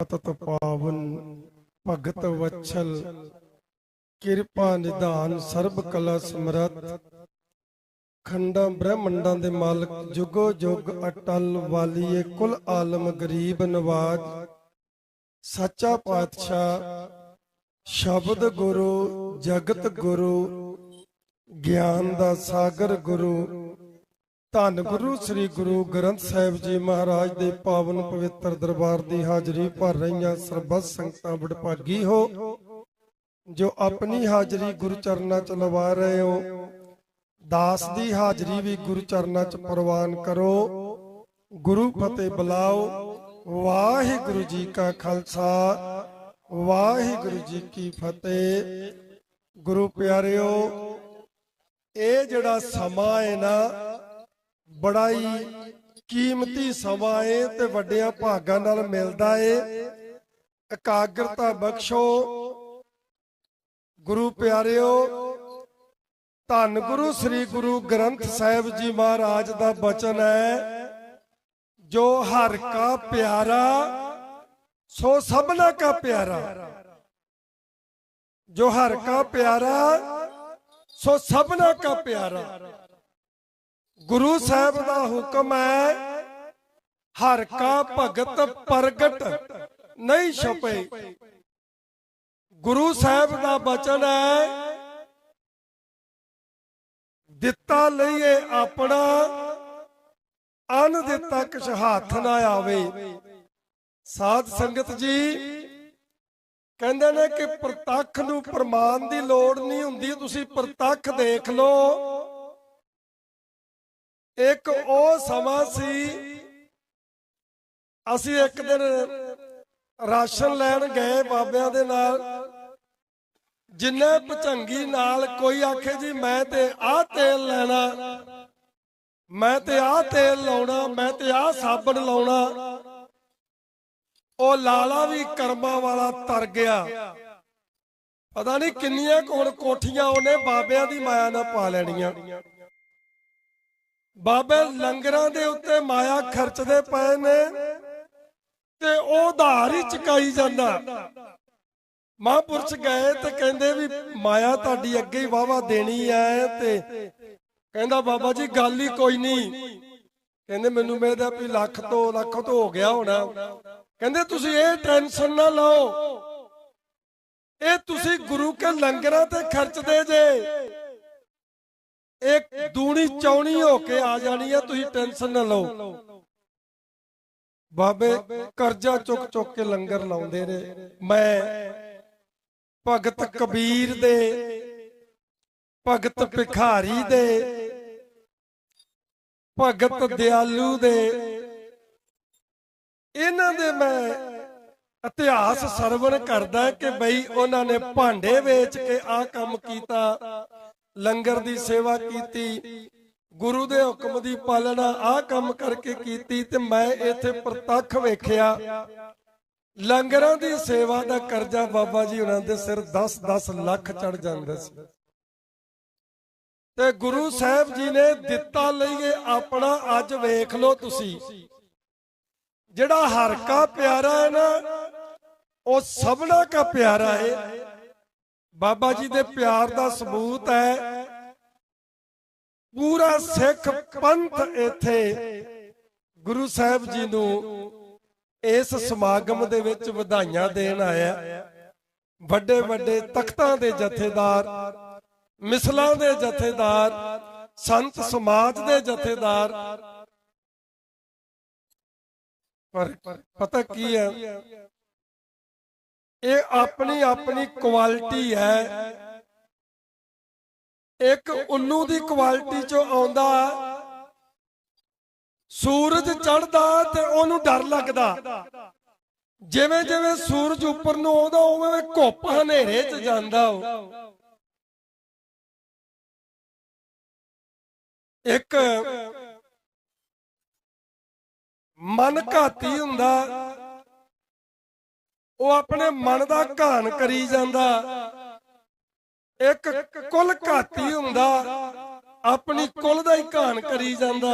ਪਤਤ ਪਾਵਨ ਭਗਤ ਵਛਲ। ਕਿਰਪਾ ਨਿਧਾਨ ਸਰਬ ਕਲਾ ਸਮਰੱਥ ਖੰਡਾਂ ਬ੍ਰਹਮੰਡਾਂ ਦੇ ਮਾਲਕ, ਜੁਗੋ ਜੁਗ ਅਟਲ ਵਾਲੀਏ ਕੁਲ ਆਲਮ ਗਰੀਬ ਨਵਾਜ। ਸੱਚਾ ਪਾਤਸ਼ਾਹ, ਸ਼ਬਦ ਗੁਰੂ, ਜਗਤ ਗੁਰੂ, ਗਿਆਨ ਦਾ ਸਾਗਰ ਗੁਰੂ। ਧੰਨ ਗੁਰੂ ਸ੍ਰੀ ਗੁਰੂ ਗ੍ਰੰਥ ਸਾਹਿਬ ਜੀ ਮਹਾਰਾਜ ਦੇ ਪਾਵਨ ਪਵਿੱਤਰ ਦਰਬਾਰ ਦੀ ਹਾਜ਼ਰੀ ਭਰ ਰਹੀਆਂ ਸਰਬੱਤ ਸੰਗਤਾਂ ਵਡਭਾਗੀ ਹੋ, ਜੋ ਆਪਣੀ ਹਾਜ਼ਰੀ ਗੁਰੂ ਚਰਨਾਂ 'ਚ ਲਵਾ ਰਹੇ ਹੋ। ਦਾਸ ਦੀ ਹਾਜ਼ਰੀ ਵੀ ਗੁਰੂ ਚਰਨਾਂ 'ਚ ਪ੍ਰਵਾਨ ਕਰੋ। ਗੁਰੂ ਫਤਿਹ ਬੁਲਾਓ। ਵਾਹਿਗੁਰੂ ਜੀ ਕਾ ਖਾਲਸਾ, ਵਾਹਿਗੁਰੂ ਜੀ ਕੀ ਫਤਿਹ। ਗੁਰੂ ਪਿਆਰਿਓ, ਇਹ ਜਿਹੜਾ ਸਮਾਂ ਹੈ ਨਾ ਬੜਾ ਹੀ ਕੀਮਤੀ ਸਮਾਂ ਏ ਤੇ ਵੱਡਿਆਂ ਭਾਗਾਂ ਨਾਲ ਮਿਲਦਾ ਏ। ਇਕਾਗਰਤਾ ਬਖਸ਼ੋ। ਗੁਰੂ ਪਿਆਰਿਓ, ਧੰਨ ਗੁਰੂ ਸ੍ਰੀ ਗੁਰੂ ਗ੍ਰੰਥ ਸਾਹਿਬ ਜੀ ਮਹਾਰਾਜ ਦਾ ਬਚਨ ਹੈ, ਜੋ ਹਰ ਕਾ ਪਿਆਰਾ, ਸੋ ਸਭਨਾ ਕਾ ਪਿਆਰਾ। ਜੋ ਹਰ ਕਾ ਪਿਆਰਾ, ਸੋ ਸਭਨਾ ਕਾ ਪਿਆਰਾ। ਗੁਰੂ ਸਾਹਿਬ ਦਾ ਹੁਕਮ ਹੈ, ਹਰ ਕਾ ਭਗਤ ਪ੍ਰਗਟ ਨਹੀਂ ਛਪੇ। ਗੁਰੂ ਸਾਹਿਬ ਦਾ ਬਚਨ ਹੈ, ਦਿੱਤਾ ਲਈਏ ਆਪਣਾ ਅਨ ਦਿੱਤਾ ਕਿਛ ਹੱਥ ਨਾ ਆਵੇ। ਸਾਧ ਸੰਗਤ ਜੀ, ਕਹਿੰਦੇ ਨੇ ਕਿ ਪ੍ਰਤੱਖ ਨੂੰ ਪ੍ਰਮਾਣ ਦੀ ਲੋੜ ਨਹੀਂ ਹੁੰਦੀ, ਤੁਸੀਂ ਪ੍ਰਤੱਖ ਦੇਖ ਲਓ। ਇੱਕ ਉਹ ਸਮਾਂ ਸੀ, ਅਸੀਂ ਇੱਕ ਦਿਨ ਰਾਸ਼ਨ ਲੈਣ ਗਏ ਬਾਬਿਆਂ ਦੇ ਨਾਲ। ਜਿੰਨੇ ਭਚੰਗੀ ਨਾਲ ਕੋਈ ਆਖੇ ਜੀ, ਮੈਂ ਤੇ ਆਹ ਤੇਲ ਲੈਣਾ, ਮੈਂ ਤੇ ਆਹ ਤੇਲ ਲਾਉਣਾ, ਮੈਂ ਤੇ ਆਹ ਸਾਬਣ ਲਾਉਣਾ। ਉਹ ਲਾਲਾ ਵੀ ਕਰਮਾਂ ਵਾਲਾ ਤਰ ਗਿਆ। ਪਤਾ ਨਹੀਂ ਕਿੰਨੀਆਂ ਕੋਣ ਕੋਠੀਆਂ ਉਹਨੇ ਬਾਬਿਆਂ ਦੀ ਮਾਇਆ ਨਾਲ ਪਾ ਲੈਣੀਆਂ। ਬਾਬੇ ਲੰਗਰਾਂ ਦੇ ਉੱਤੇ ਮਾਇਆ ਖਰਚਦੇ ਪਏ ਨੇ ਤੇ ਉਹ ਧਾਰ ਹੀ ਚਕਾਈ ਜਾਂਦਾ। ਮਹਾਂਪੁਰਸ਼ ਗਏ ਤੇ ਕਹਿੰਦੇ ਵੀ ਮਾਇਆ ਤੁਹਾਡੀ ਅੱਗੇ ਹੀ ਵਾਵਾ ਦੇਣੀ ਐ ਤੇ ਕਹਿੰਦਾ ਬਾਬਾ ਜੀ ਗੱਲ ਹੀ ਕੋਈ ਨਹੀਂ। ਕਹਿੰਦੇ ਮੈਨੂੰ ਮੇਰਾ ਵੀ ਲੱਖ ਤੋਂ ਲੱਖ ਤੋਂ ਹੋ ਗਿਆ ਹੋਣਾ। ਕਹਿੰਦੇ ਤੁਸੀਂ ਇਹ ਟੈਨਸ਼ਨ ਨਾ ਲਓ। ਇਹ ਤੁਸੀਂ ਗੁਰੂ ਕੇ ਲੰਗਰਾਂ ਤੇ ਖਰਚਦੇ ਜੇ। ਇੱਕ ਦੂਣੀ ਚੌਣੀ ਹੋ ਕੇ ਆ ਜਾਣੀ ਆ, ਤੁਸੀਂ ਟੈਨਸ਼ਨ ਨਾ ਲਓ। ਬਾਬੇ, ਕਰਜ਼ਾ ਚੁੱਕ ਚੁੱਕ ਕੇ ਲੰਗਰ ਲਾਉਂਦੇ ਨੇ। ਮੈਂ ਭਗਤ ਕਬੀਰ ਦੇ, ਭਗਤ ਭਿਖਾਰੀ ਦੇ, ਭਗਤ ਦਿਆਲੂ ਦੇ। ਇਹਨਾਂ ਦੇ ਮੈਂ ਇਤਿਹਾਸ ਸਰਵਣ ਕਰਦਾ ਕਿ ਬਈ ਉਹਨਾਂ ਨੇ ਭਾਂਡੇ ਵੇਚ ਕੇ ਆਹ ਕੰਮ ਕੀਤਾ। ਲੰਗਰ ਦੀ ਸੇਵਾ ਕੀਤੀ, ਗੁਰੂ ਦੇ ਹੁਕਮ ਦੀ ਪਾਲਣਾ ਆਹ ਕੰਮ ਕਰਕੇ ਕੀਤੀ ਤੇ ਮੈਂ ਇੱਥੇ ਪ੍ਰਤੱਖ ਵੇਖਿਆ। ਲੰਗਰਾਂ ਦੀ ਸੇਵਾ ਦਾ ਕਰਜ਼ਾ ਬਾਬਾ ਜੀ ਉਹਨਾਂ ਦੇ ਸਿਰ 10-10 ਲੱਖ ਚੜ ਜਾਂਦਾ ਸੀ। ਤੇ ਗੁਰੂ ਸਾਹਿਬ ਜੀ ਨੇ ਦਿੱਤਾ ਲਈਏ ਆਪਣਾ ਅੱਜ ਵੇਖ ਲਓ ਤੁਸੀਂ। ਜਿਹੜਾ ਹਰ ਕਾ ਪਿਆਰਾ ਹੈ ਨਾ, ਉਹ ਸਭਨਾ ਕਾ ਪਿਆਰਾ ਹੈ। ਬਾਬਾ ਜੀ ਦੇ ਪਿਆਰ ਦਾ ਸਬੂਤ ਹੈ। ਪੂਰਾ ਸਿੱਖ ਪੰਥ ਇੱਥੇ ਗੁਰੂ ਸਾਹਿਬ ਜੀ ਨੂੰ ਇਸ ਸਮਾਗਮ ਦੇ ਵਿੱਚ ਵਧਾਈਆਂ ਦੇਣ ਆਇਆ। ਵੱਡੇ ਵੱਡੇ ਤਖਤਾਂ ਦੇ ਜਥੇਦਾਰ, ਮਿਸਲਾਂ ਦੇ ਜਥੇਦਾਰ, ਸੰਤ ਸਮਾਜ ਦੇ ਜਥੇਦਾਰ। ਪਰ ਪਤਾ ਕੀ ਹੈ ਇਹ ਆਪਣੀ ਆਪਣੀ ਕੁਆਲਿਟੀ ਹੈ। ਇੱਕ ਉੱਲੂ ਦੀ ਕੁਆਲਿਟੀ ਚੋਂ ਆਉਂਦਾ, ਸੂਰਜ ਚੜਦਾ ਤੇ ਉਹਨੂੰ ਡਰ ਲੱਗਦਾ। ਜਿਵੇਂ ਜਿਵੇਂ ਸੂਰਜ ਉੱਪਰ ਨੂੰ ਆਉਂਦਾ ਉਵੇਂ ਘੁੱਪ ਹਨੇਰੇ 'ਚ ਜਾਂਦਾ ਉਹ। ਇੱਕ ਮਨ ਘਾਤੀ ਹੁੰਦਾ। ਉਹ ਆਪਣੇ ਮਨ ਦਾ ਘਾਣ ਕਰੀ ਜਾਂਦਾ। ਇੱਕ ਕੁੱਲ ਘਾਤੀ ਹੁੰਦਾ, ਆਪਣੀ ਕੁੱਲ ਦਾ ਹੀ ਘਾਣ ਕਰੀ ਜਾਂਦਾ।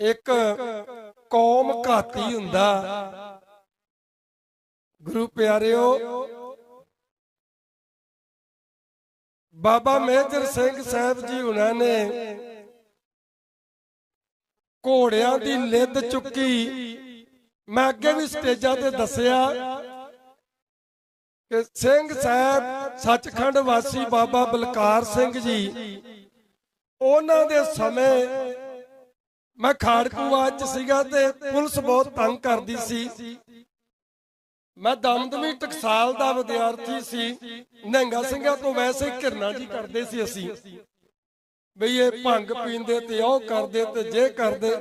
ਇੱਕ ਕੌਮ ਘਾਤੀ ਹੁੰਦਾ। ਗੁਰੂ ਪਿਆਰਿਓ, ਬਾਬਾ ਮੇਜਰ ਸਿੰਘ ਸਾਹਿਬ ਜੀ ਉਹਨਾਂ ਨੇ ਘੋੜਿਆਂ ਦੀ ਲਿੱਦ ਚੁੱਕੀ। ਮੈਂ ਅੱਗੇ ਵੀ ਸਟੇਜਾਂ ਤੇ ਦੱਸਿਆ ਕਿ ਸਿੰਘ ਸਾਹਿਬ ਸੱਚਖੰਡ ਵਾਸੀ ਬਾਬਾ ਬਲਕਾਰ ਸਿੰਘ ਜੀ, ਉਹਨਾਂ ਦੇ ਸਮੇਂ ਮੈਂ ਖਾੜਕੂਆ ਚ ਸੀਗਾ ਤੇ ਪੁਲਿਸ ਬਹੁਤ ਤੰਗ ਕਰਦੀ ਸੀ। ਮੈਂ ਦਮਦਮੀ ਟਕਸਾਲ ਦਾ ਵਿਦਿਆਰਥੀ ਸੀ। ਨਹਿੰਗਾ ਸਿੰਘਾਂ ਤੋਂ ਵੈਸੇ ਹੀ ਘਿਰਨਾ ਜੀ ਕਰਦੇ ਸੀ ਅਸੀਂ। ਬਈ ਇਹ ਭੰਗ ਪੀਂਦੇ ਤੇ ਉਹ ਕਰਦੇ ਤੇ ਜੇ ਕਰਦੇ।